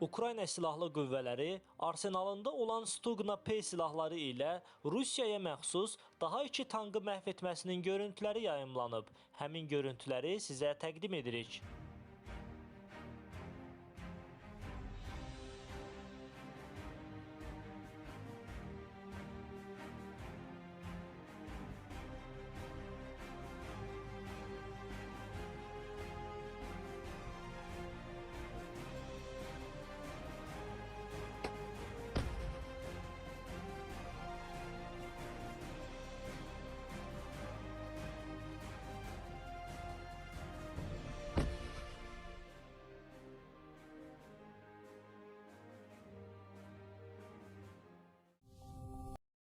Ukrayna silahlı qüvvələri arsenalında olan Stugna P silahları ilə Rusiyaya məxsus daha iki tankı məhv etməsinin görüntüləri yayımlanıb. Həmin görüntüləri sizə təqdim edirik.